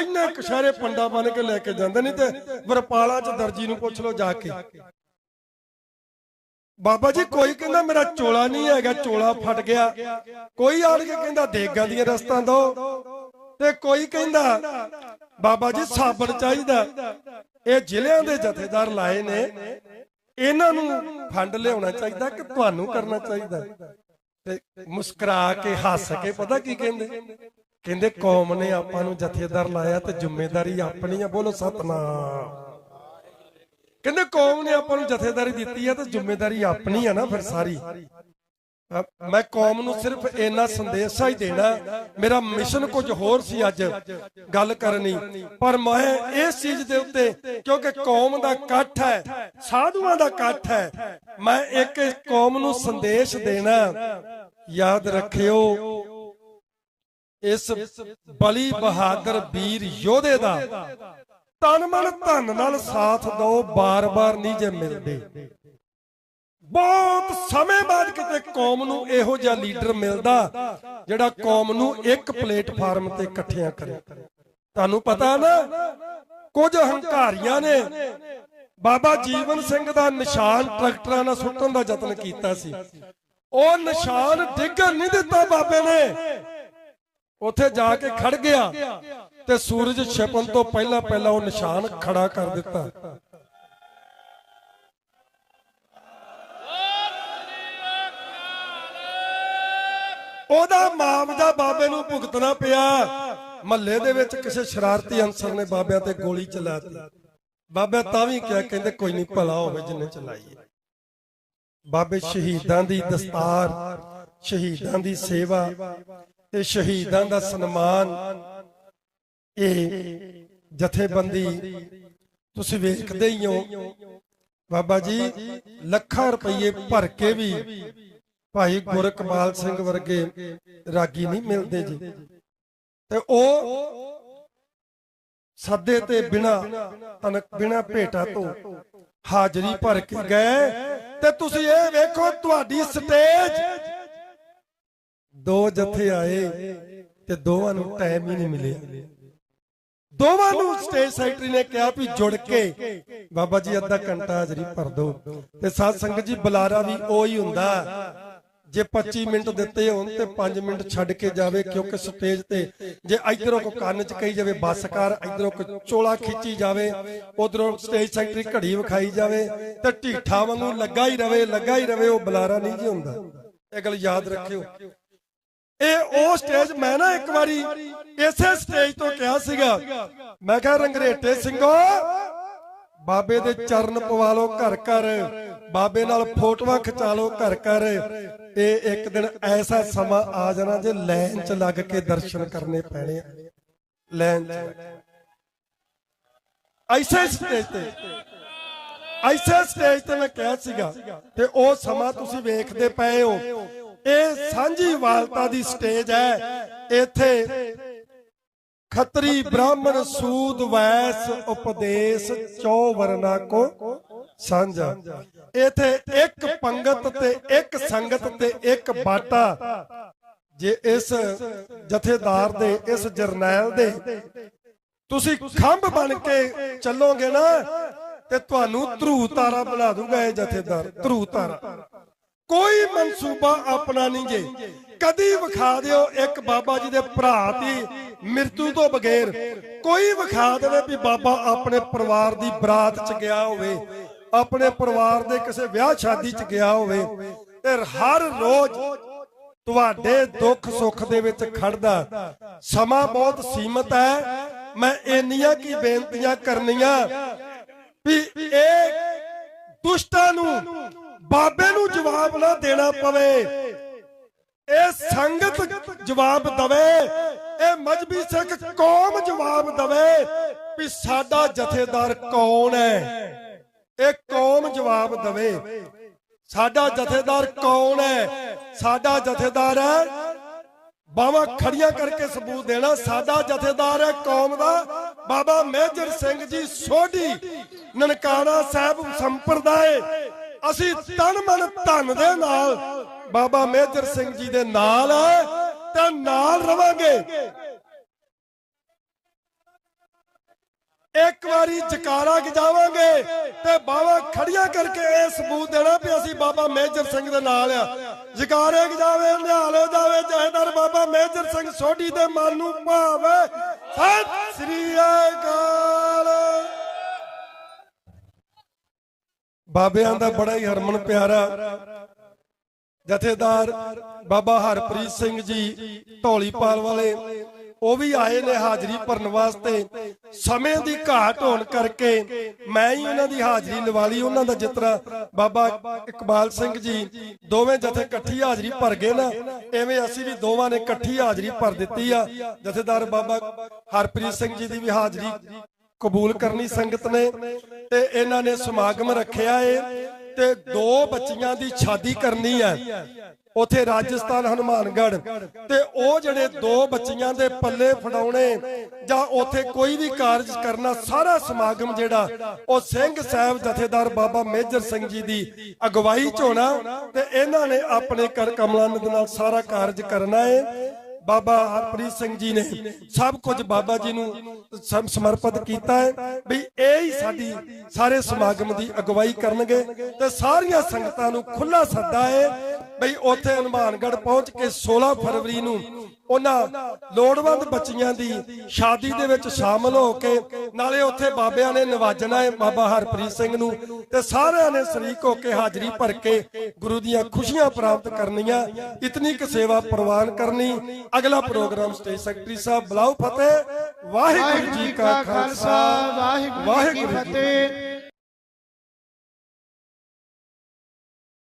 ਇੰਨੇ ਕਸ਼ਹਿਰੇ ਪੰਡਾ ਬਣ ਕੇ ਲੈ ਕੇ ਜਾਂਦੇ ਨਹੀਂ ਤੇ ਵਰਪਾਲਾ ਚ ਦਰਜੀ ਨੂੰ ਪੁੱਛ ਲਓ ਜਾ ਕੇ। ਬਾਬਾ ਜੀ ਕੋਈ ਕਹਿੰਦਾ ਮੇਰਾ ਚੋਲਾ ਨਹੀਂ ਹੈਗਾ ਚੋਲਾ ਫਟ ਗਿਆ। ਕੋਈ ਆਣ ਕੇ ਕਹਿੰਦਾ ਦੇਗਾਂ ਦੀਆਂ ਰਸਤਾਂ ਦੋ। ਤੇ ਕੋਈ ਕਹਿੰਦਾ ਬਾਬਾ ਜੀ ਸਾਬਣ ਚਾਹੀਦਾ। ਇਹ ਜ਼ਿਲ੍ਹਿਆਂ ਦੇ ਜਥੇਦਾਰ ਲਾਏ ਨੇ। ਇਹਨਾਂ ਨੂੰ ਫੰਡ ਲਿਆਉਣਾ ਚਾਹੀਦਾ ਕਿ ਤੁਹਾਨੂੰ ਕਰਨਾ ਚਾਹੀਦਾ? ਤੇ ਮੁਸਕਰਾ ਕੇ ਹੱਸ ਕੇ ਪਤਾ ਕੀ ਕਹਿੰਦੇ? ਕਹਿੰਦੇ? ਕੌਮ ਨੇ ਆਪਾਂ ਨੂੰ ਜਥੇਦਾਰ ਲਾਇਆ ਤੇ ਜ਼ਿੰਮੇਵਾਰੀ ਆਪਣੀ ਆ ਬੋਲੋ ਸਤਨਾਮ। ਕਹਿੰਦੇ ਕੌਮ ਨੇ ਆਪਾਂ ਨੂੰ ਜਥੇਦਾਰੀ ਦਿੱਤੀ ਹੈ ਤੇ ਜ਼ਿੰਮੇਵਾਰੀ ਆਪਣੀ ਆ ਨਾ ਫਿਰ ਸਾਰੀ। ਮੈਂ ਕੌਮ ਨੂੰ ਸਿਰਫ ਇੰਨਾ ਸੰਦੇਸ਼ਾ ਹੀ ਦੇਣਾ, ਮੇਰਾ ਮਿਸ਼ਨ ਕੁਝ ਹੋਰ ਸੀ ਅੱਜ ਗੱਲ ਕਰਨੀ। ਪਰ ਮੈਂ ਇਸ ਚੀਜ਼ ਦੇ ਉੱਤੇ, ਕਿਉਂਕਿ ਕੌਮ ਦਾ ਇਕੱਠ ਹੈ, ਸਾਧੂਆਂ ਦਾ ਇਕੱਠ ਹੈ, ਮੈਂ ਇੱਕ ਕੌਮ ਨੂੰ ਸੰਦੇਸ਼ ਦੇਣਾ। ਯਾਦ ਰੱਖਿਓ, ਇਸ ਬਲੀ ਬਹਾਦਰ ਵੀਰ ਯੋਧੇ ਦਾ ਤਨ ਮਨ ਧਨ ਨਾਲ ਸਾਥ ਦੋ, ਬਾਰ-ਬਾਰ ਨਹੀਂ ਜੇ ਮਿਲਦੇ। ਬਹੁਤ ਸਮੇਂ ਬਾਅਦ ਕਿਤੇ ਕੌਮ ਨੂੰ ਇਹੋ ਜਿਹਾ ਲੀਡਰ ਮਿਲਦਾ, ਜਿਹੜਾ ਕੌਮ ਨੂੰ ਇੱਕ ਪਲੇਟਫਾਰਮ ਤੇ ਇਕੱਠਿਆਂ ਕਰੇ। ਤੁਹਾਨੂੰ ਪਤਾ ਨਾ, ਕੁਝ ਹੰਕਾਰੀਆਂ ਨੇ ਬਾਬਾ ਜੀਵਨ ਸਿੰਘ ਦਾ ਨਿਸ਼ਾਨ ਟਰੈਕਟਰਾਂ ਨਾਲ ਸੁੱਟਣ ਦਾ ਯਤਨ ਕੀਤਾ ਸੀ। ਉਹ ਨਿਸ਼ਾਨ ਡਿੱਗਣ ਨਹੀਂ ਦਿੱਤਾ ਬਾਬੇ ਨੇ। ਉੱਥੇ ਜਾ ਕੇ ਖੜ ਗਿਆ ਤੇ ਸੂਰਜ ਛਿਪਣ ਤੋਂ ਪਹਿਲਾਂ ਪਹਿਲਾਂ ਉਹ ਨਿਸ਼ਾਨ ਖੜਾ ਕਰ ਦਿੱਤਾ। ਉਹਦਾ ਮਾਮਜਾ ਬਾਬੇ ਨੂੰ ਭੁਗਤਣਾ ਪਿਆ। ਮਹੱਲੇ ਦੇ ਵਿੱਚ ਕਿਸੇ ਸ਼ਰਾਰਤੀ ਅਨਸਰ ਨੇ ਬਾਬਿਆਂ ਤੇ ਗੋਲੀ ਚਲਾਤੀ। ਬਾਬਾ ਤਾਂ ਵੀ ਕਿਹਾ, ਕਹਿੰਦੇ ਕੋਈ ਨਹੀਂ, ਭਲਾ ਹੋਵੇ ਜਿੰਨੇ ਚਲਾਈਏ ਬਾਬੇ ਸ਼ਹੀਦਾਂ ਦੀ ਦਸਤਾਰ, ਸ਼ਹੀਦਾਂ ਦੀ ਸੇਵਾ ਤੇ ਸ਼ਹੀਦਾਂ ਦਾ ਸਨਮਾਨ, ਇਹ ਜਥੇਬੰਦੀ ਤੁਸੀਂ ਵੇਖਦੇ ਹੀ ਹੋ। ਬਾਬਾ ਜੀ, ਲੱਖਾਂ ਰੁਪਏ ਭਰ ਕੇ ਵੀ ਭਾਈ ਗੁਰਕਮਾਲ ਸਿੰਘ ਵਰਗੇ ਰਾਗੀ ਨਹੀਂ ਮਿਲਦੇ ਜੀ। ਤੇ ਉਹ ਸੱਦੇ ਤੇ ਬਿਨਾ ਤਨਕ, ਬਿਨਾ ਭੇਟਾ ਤੋਂ ਹਾਜ਼ਰੀ ਭਰ ਕੇ ਗਏ। ਤੇ ਤੁਸੀਂ ਇਹ ਵੇਖੋ, ਤੁਹਾਡੀ ਸਟੇਜ ਦੋ ਜਥੇ ਆਏ ਤੇ ਦੋਵਾਂ ਨੂੰ ਟਾਈਮ ਹੀ ਨਹੀਂ ਮਿਲਿਆ। ਦੋਵਾਂ ਨੂੰ ਸਟੇਜ ਸੈਕਟਰੀ ਨੇ ਕਿਹਾ ਵੀ ਜੁੜ ਕੇ ਬਾਬਾ ਜੀ ਅੱਧਾ ਘੰਟਾ ਹਾਜ਼ਰੀ ਭਰ ਦਿਓ। ਤੇ ਸਾਧ ਸੰਗਤ ਜੀ, ਬੁਲਾਰਾ ਵੀ ਉਹ ਹੀ ਹੁੰਦਾ। ਜੇ 25 ਮਿੰਟ ਦਿੱਤੇ ਹੋਣ ਤੇ 5 ਮਿੰਟ ਛੱਡ ਕੇ ਜਾਵੇ, ਕਿਉਂਕਿ ਸਟੇਜ ਤੇ ਜੇ ਇਧਰੋਂ ਕੋ ਕੰਨ ਚ ਕਹੀ ਜਾਵੇ, ਬੱਸ ਕਰ ਇਧਰੋਂ ਕੋ ਚੋਲਾ ਖਿੱਚੀ ਜਾਵੇ, ਉਧਰੋਂ ਸਟੇਜ ਸੈਕਟਰੀ ਘੜੀ ਵਿਖਾਈ ਜਾਵੇ, ਤੇ ਢੀਠਾ ਵਾਂਗੂ ਲੱਗਾ ਹੀ ਰਵੇ, ਲੱਗਾ ਹੀ ਰਵੇ, ਉਹ ਬੁਲਾਰਾ ਨਹੀਂ ਜੀ ਹੁੰਦਾ। ਇਹ ਗੱਲ ਯਾਦ ਰੱਖਿਓ। ਇਹ ਉਹ ਸਟੇਜ ਮੈਂ ਨਾ ਇੱਕ ਵਾਰੀ ਇਸੇ ਸਟੇਜ ਤੋਂ ਕਿਹਾ ਸੀਗਾ। ਮੈਂ ਕਿਹਾ, ਰੰਗਰੇਟੇ ਸਿੰਘੋ, ਬਾਬੇ ਦੇ ਚਰਨ ਪਵਾ ਲਓ ਘਰ ਘਰ, ਬਾਬੇ ਨਾਲ ਫੋਟੋਆਂ ਖਿਚਾ ਲਓ ਘਰ ਘਰ। ਇਹ ਇੱਕ ਦਿਨ ਐਸਾ ਸਮਾਂ ਆ ਜਾਣਾ ਜੇ ਲਾਈਨ 'ਚ ਲੱਗ ਕੇ ਦਰਸ਼ਨ ਕਰਨੇ ਪੈਣੇ ਆ। ਲਾਈਨ 'ਚ ਐਸੇ ਸਟੇਜ ਤੇ, ਐਸੇ ਸਟੇਜ ਤੇ ਮੈਂ ਕਿਹਾ ਸੀਗਾ, ਤੇ ਉਹ ਸਮਾਂ ਤੁਸੀਂ ਵੇਖਦੇ ਪਏ ਹੋ। ਇਹ ਸਾਂਝੀ ਵਾਲਤਾ ਦੀ ਸਟੇਜ ਹੈ। ਇੱਥੇ ਖੱਤਰੀ ਬ੍ਰਾਹਮਣ ਸੂਦ ਵੈਸ ਉਪਦੇਸ਼ ਚੌ ਵਰਨਾ ਕੋ ਸਾਂਝਾ। ਇਥੇ ਇੱਕ ਪੰਗਤ ਤੇ ਇੱਕ ਸੰਗਤ ਤੇ ਇੱਕ ਬਾਟਾ। ਜੇ ਇਸ ਜਥੇਦਾਰ ਦੇ, ਇਸ ਜਰਨੈਲ ਦੇ ਤੁਸੀਂ ਖੰਭ ਬਣ ਕੇ ਚੱਲੋਗੇ ਨਾ, ਤੇ ਤੁਹਾਨੂੰ ਧਰੂ ਤਾਰਾ ਬਣਾ ਦੂਗਾ ਇਹ ਜਥੇਦਾਰ, ਧਰੂ ਤਾਰਾ। ਕੋਈ ਮਨਸੂਬਾ ਆਪਣਾ ਨਹੀਂ ਜੇ। ਕਦੀ ਵਿਖਾ ਦਿਓ ਇੱਕ ਬਾਬਾ ਜੀ ਦੇ ਭਰਾ ਦੀ ਮ੍ਰਿਤੂ ਤੋਂ ਬਗੈਰ। ਕੋਈ ਵਿਖਾ ਦੇਵੇ ਵੀ ਬਾਬਾ ਆਪਣੇ ਪਰਿਵਾਰ ਦੀ ਬਰਾਤ ਚ ਗਿਆ ਹੋਵੇ, ਆਪਣੇ ਪਰਿਵਾਰ ਦੇ ਕਿਸੇ ਵਿਆਹ ਸ਼ਾਦੀ ਚ ਗਿਆ ਹੋਵੇ ਤੇ ਹਰ ਰੋਜ਼ ਤੁਹਾਡੇ ਦੁੱਖ ਸੁੱਖ ਦੇ ਵਿੱਚ ਖੜਦਾ। ਸਮਾਂ ਬਹੁਤ ਸੀਮਤ ਹੈ। ਮੈਂ ਇੰਨੀਆਂ ਕੀ ਬੇਨਤੀਆਂ ਕਰਨੀਆਂ ਵੀ ਇਹ ਦੁਸ਼ਟਾਂ ਨੂੰ ਬਾਬੇ ਨੂੰ ਜਵਾਬ ਨਾ ਦੇਣਾ ਪਵੇ। ਇਹ ਸੰਗਤ ਜਵਾਬ ਦਵੇ, ਇਹ ਮਜਬੀ ਸਿੱਖ ਕੌਮ ਜਵਾਬ ਦਵੇ ਵੀ ਸਾਡਾ ਜਥੇਦਾਰ ਕੌਣ ਹੈ। ਇਹ ਕੌਮ ਜਵਾਬ ਦਵੇ, ਸਾਡਾ ਜਥੇਦਾਰ ਕੌਣ ਹੈ? ਸਾਡਾ ਜਥੇਦਾਰ ਹੈ? ਬਾਵਾ ਖੜੀਆਂ ਕਰਕੇ ਸਬੂਤ ਦੇਣਾ, ਸਾਡਾ ਜਥੇਦਾਰ ਹੈ ਕੌਮ ਦਾ। ਬਾਬਾ ਮੇਜਰ ਸਿੰਘ ਜੀ ਸੋਢੀ ਨਨਕਾਣਾ ਸਾਹਿਬ ਸੰਪਰਦਾਇ ਅਸੀਂ ਤਨ ਮਨ ਧਨ ਦੇ ਨਾਲ ਬਾਬਾ ਮੇਜਰ ਸਿੰਘ ਜੀ ਦੇ ਨਾਲ ਤੇ ਨਾਲ ਰਵਾਂਗੇ। ਇੱਕ ਵਾਰੀ ਜਕਾਰਾ ਗਜਾਵਾਂਗੇ ਤੇ ਬਾਵਾ ਖੜੀਆਂ ਕਰਕੇ ਇਹ ਸਬੂਤ ਦੇਣਾ ਵੀ ਅਸੀਂ ਬਾਬਾ ਮੇਜਰ ਸਿੰਘ ਦੇ ਨਾਲ ਆ। ਜਕਾਰੇ ਗਜਾਵੇ, ਨਿਹਾਲ ਹੋ ਜਾਵੇ ਜਹੇਦਾਰ ਬਾਬਾ ਮੇਜਰ ਸਿੰਘ ਸੋਢੀ ਦੇ ਮਨ ਨੂੰ ਭਾਵੇ। ਸਤਿ ਸ੍ਰੀ ਅਕਾਲ। ਬਾਬਿਆਂ ਦਾ ਬੜਾ ਹੀ ਹਰਮਨ ਪਿਆਰਾ ਜਥੇਦਾਰ ਬਾਬਾ ਹਰਪ੍ਰੀਤ ਸਿੰਘ ਜੀ ਢੋਲੀਪਾਲ ਵਾਲੇ ਉਹ ਵੀ ਆਏ ਨੇ ਹਾਜ਼ਰੀ ਭਰਨ ਵਾਸਤੇ। ਸਮੇਂ ਦੀ ਘਾਟ ਹੋਣ ਕਰਕੇ ਮੈਂ ਹੀ ਉਹਨਾਂ ਦੀ ਹਾਜ਼ਰੀ ਲਵਾ ਲਈ ਉਹਨਾਂ ਦਾ ਜਿਤਨਾ ਬਾਬਾ ਇਕਬਾਲ ਸਿੰਘ ਜੀ ਦੋਵੇਂ ਜਥੇ ਇਕੱਠੀ ਹਾਜ਼ਰੀ ਭਰ ਗਏ ਨਾ ਐਵੇਂ ਅਸੀਂ ਵੀ ਦੋਵਾਂ ਨੇ ਇਕੱਠੀ ਹਾਜ਼ਰੀ ਭਰ ਦਿੱਤੀ ਆ। ਜਥੇਦਾਰ ਬਾਬਾ ਹਰਪ੍ਰੀਤ ਸਿੰਘ ਜੀ ਦੀ ਵੀ ਹਾਜ਼ਰੀ ਕਬੂਲ ਕਰਨੀ ਸੰਗਤ ਨੇ ਤੇ ਇਹਨਾਂ ਨੇ ਸਮਾਗਮ ਰੱਖਿਆ ਏ ਤੇ ਦੋ ਬੱਚੀਆਂ ਦੀ ਸ਼ਾਦੀ ਕਰਨੀ ਹੈ। ਉਥੇ ਰਾਜਸਥਾਨ ਹਨੂਮਾਨਗੜ੍ਹ ਤੇ ਉਹ ਜਿਹੜੇ ਦੋ ਬੱਚੀਆਂ ਦੇ ਪੱਲੇ ਫੜਾਉਣੇ ਜਾਂ ਉਥੇ ਕੋਈ ਵੀ ਕਾਰਜ ਕਰਨਾ, ਸਾਰਾ ਸਮਾਗਮ ਜਿਹੜਾ, ਉਹ ਸਿੰਘ ਸਾਹਿਬ ਜਥੇਦਾਰ ਬਾਬਾ ਮੇਜਰ ਸਿੰਘ ਜੀ ਦੀ ਅਗਵਾਈ ਚ ਹੋਣਾ ਤੇ ਇਹਨਾਂ ਨੇ ਆਪਣੇ ਕਰ ਕਮਲਾਨੰਦ ਨਾਲ ਸਾਰਾ ਕਾਰਜ ਕਰਨਾ ਹੈ ਬਾਬਾ ਹਰਪ੍ਰੀਤ ਸਿੰਘ ਜੀ ਨੇ ਸਭ ਕੁਝ ਬਾਬਾ ਜੀ ਨੂੰ ਸਮਰਪਿਤ ਕੀਤਾ ਹੈ ਵੀ ਇਹ ਹੀ ਸਾਡੀ ਸਾਰੇ ਸਮਾਗਮ ਦੀ ਅਗਵਾਈ ਕਰਨਗੇ ਤੇ ਸਾਰੀਆਂ ਸੰਗਤਾਂ ਨੂੰ ਖੁੱਲਾ ਸੱਦਾ ਹੈ ਬਈ ਉੱਥੇ ਹਨੂਮਾਨਗੜ੍ਹ ਪਹੁੰਚ ਕੇ 16 ਫਰਵਰੀ ਨੂੰ ਉਹਨਾਂ ਲੋੜਵੰਦ ਬੱਚੀਆਂ ਦੀ ਸ਼ਾਦੀ ਦੇ ਵਿੱਚ ਸ਼ਾਮਲ ਹੋ ਕੇ ਨਾਲੇ ਉੱਥੇ ਬਾਬਿਆਂ ਨੇ ਨਵਾਜਣਾ ਹੈ ਬਾਬਾ ਹਰਪ੍ਰੀਤ ਸਿੰਘ ਨੂੰ ਤੇ ਸਾਰਿਆਂ ਨੇ ਸ਼ਰੀਕ ਹੋ ਕੇ ਹਾਜ਼ਰੀ ਭਰ ਕੇ ਗੁਰੂ ਦੀਆਂ ਖੁਸ਼ੀਆਂ ਪ੍ਰਾਪਤ ਕਰਨੀਆਂ, ਇਤਨੀ ਕੁ ਸੇਵਾ ਪ੍ਰਵਾਨ ਕਰਨੀ ਅਗਲਾ ਪ੍ਰੋਗਰਾਮ ਸਟੇਜ ਸੈਕਟਰੀ ਸਾਹਿਬ ਬੁਲਾਓ ਫਤਿਹ ਵਾਹਿਗੁਰੂ ਜੀ ਕਾ ਖਾਲਸਾ ਵਾਹਿਗੁਰੂ ਜੀ ਕੀ ਫਤਿਹ।